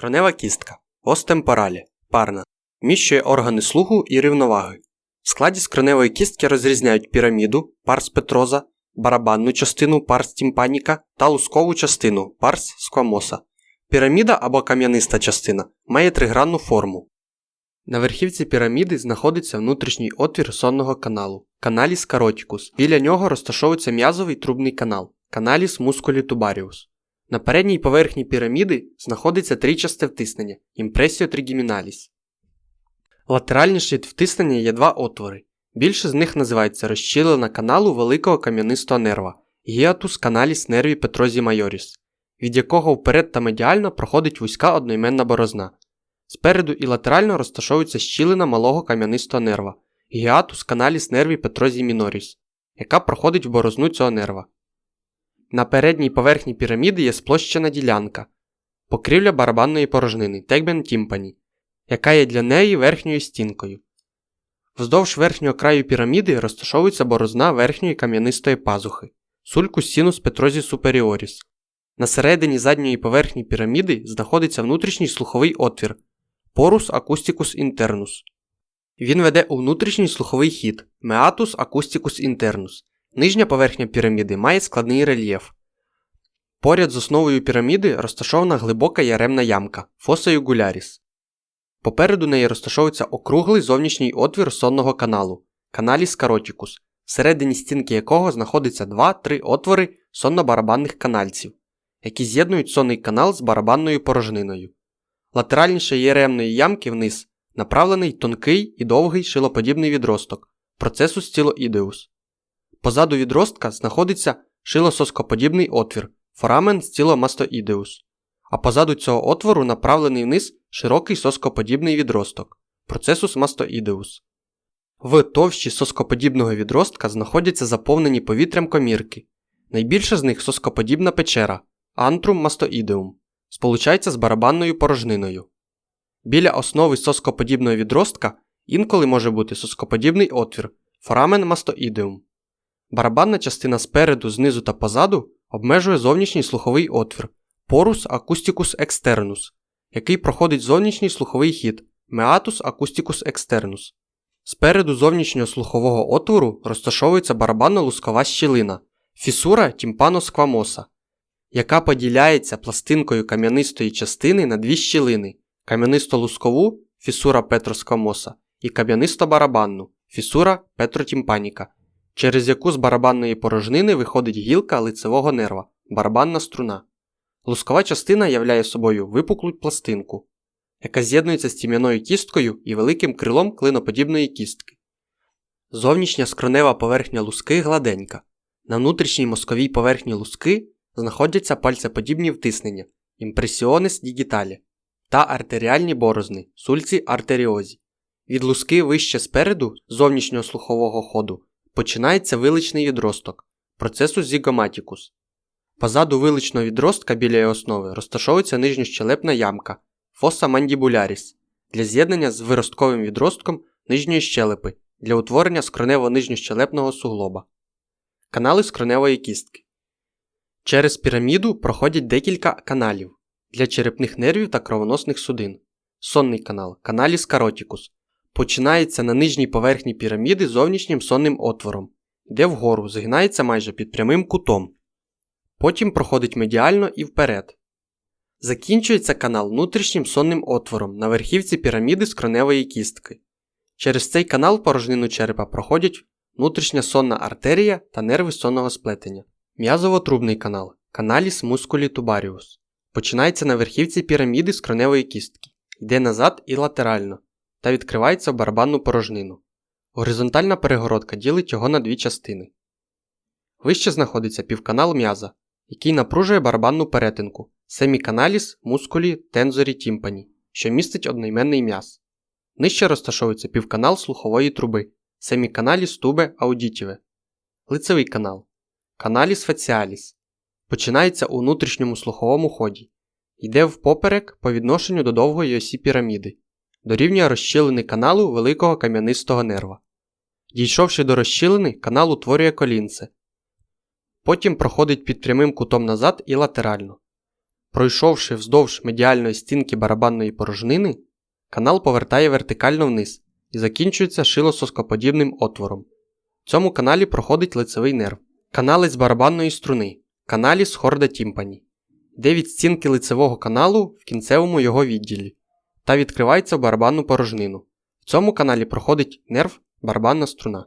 Скронева кістка. Ос темпоралі. Парна. Вміщує органи слуху і рівноваги. В складі скроневої кістки розрізняють піраміду, парс петроза, барабанну частину парс тімпаніка та лускову частину парс сквамоса. Піраміда або кам'яниста частина має тригранну форму. На верхівці піраміди знаходиться внутрішній отвір сонного каналу каналіс каротікус. Біля нього розташовується м'язовий трубний канал каналіс мускулі тубаріус. На передній поверхні піраміди знаходиться трічасте втиснення імпресіо тригіміналіс. Латеральніше від втиснення є два отвори. Більше з них називається розщілена каналу великого кам'янистого нерва гіатус каналіс нерві петрозі майоріс, від якого вперед та медіально проходить вузька одноіменна борозна. Спереду і латерально розташовується щілина малого кам'янистого нерва гіатус каналіс нерві петрозі міноріс, яка проходить в борозну цього нерва. На передній поверхні піраміди є сплощена ділянка, покрівля барабанної порожнини тегбен тімпані, яка є для неї верхньою стінкою. Вздовж верхнього краю піраміди розташовується борозна верхньої кам'янистої пазухи сулькус сінус петрозі суперіоріс. На середині задньої поверхні піраміди знаходиться внутрішній слуховий отвір порус акустикус інтернус. Він веде у внутрішній слуховий хід Meatus acusticus internus. Нижня поверхня піраміди має складний рельєф. Поряд з основою піраміди розташована глибока яремна ямка Fossa Jugularis. Попереду неї розташовується округлий зовнішній отвір сонного каналу Каналіс каротікус, всередині стінки якого знаходиться 2-3 отвори сонно-барабанних канальців, які з'єднують сонний канал з барабанною порожниною. Латеральніше яремної ямки вниз направлений тонкий і довгий шилоподібний відросток процесус стілоідеус. Позаду відростка знаходиться шилососкоподібний отвір форамен стіломастоідеус, а позаду цього отвору направлений вниз широкий соскоподібний відросток процесус мастоідеус. В товщі соскоподібного відростка знаходяться заповнені повітрям комірки. Найбільша з них соскоподібна печера антрум мастоідеум, сполучається з барабанною порожниною. Біля основи соскоподібного відростка інколи може бути соскоподібний отвір форамен мастоідеум. Барабанна частина спереду, знизу та позаду обмежує зовнішній слуховий отвір порус acusticus externus, який проходить зовнішній слуховий хід meatus acusticus externus. Спереду зовнішнього слухового отвору розташовується барабанно-лускова щілина фісура тімпано-сквамоса, яка поділяється пластинкою кам'янистої частини на дві щілини кам'янисто-лускову фісура петросквамоса і кам'янисто-барабанну фісура петротімпаніка, через яку з барабанної порожнини виходить гілка лицевого нерва барабанна струна. Лускова частина являє собою випуклу пластинку, яка з'єднується з тім'яною кісткою і великим крилом клиноподібної кістки. Зовнішня скронева поверхня луски гладенька. На внутрішній мозковій поверхні луски знаходяться пальцеподібні втиснення імпресіонес дігіталі та артеріальні борозни сульці артеріозі. Від луски вище спереду зовнішнього слухового ходу починається виличний відросток процесу зігоматікус. Позаду виличного відростка біля його основи розташовується нижньощелепна ямка фоса мандібуляріс для з'єднання з виростковим відростком нижньої щелепи для утворення скронево-нижньощелепного суглоба. Канали скроневої кістки. Через піраміду проходять декілька каналів для черепних нервів та кровоносних судин. Сонний канал каналіс каротікус. Починається на нижній поверхні піраміди зовнішнім сонним отвором, йде вгору, згинається майже під прямим кутом. Потім проходить медіально і вперед. Закінчується канал внутрішнім сонним отвором на верхівці піраміди скроневої кістки. Через цей канал порожнину черепа проходять внутрішня сонна артерія та нерви сонного сплетення, м'язово-трубний канал каналіс мускулі тубаріус. Починається на верхівці піраміди скроневої кістки, йде назад і латерально та відкривається в барабанну порожнину. Горизонтальна перегородка ділить його на дві частини. Вище знаходиться півканал м'яза, який напружує барабанну перетинку семіканаліс мускулі тензорі тімпані, що містить одноіменний м'яз. Нижче розташовується півканал слухової труби семіканаліс тубе аудітіве, лицевий канал, каналіс феціаліс. Починається у внутрішньому слуховому ході, йде впоперек по відношенню до довгої осі піраміди, дорівнює розщілини каналу великого кам'янистого нерва. Дійшовши до розщілини, канал утворює колінце. Потім проходить під прямим кутом назад і латерально. Пройшовши вздовж медіальної стінки барабанної порожнини, канал повертає вертикально вниз і закінчується шилососкоподібним отвором. В цьому каналі проходить лицевий нерв, каналець барабанної струни, каналіс хорда тімпані, йде від стінки лицевого каналу в кінцевому його відділі та відкривається в барабанну порожнину. В цьому каналі проходить нерв барабанна струна.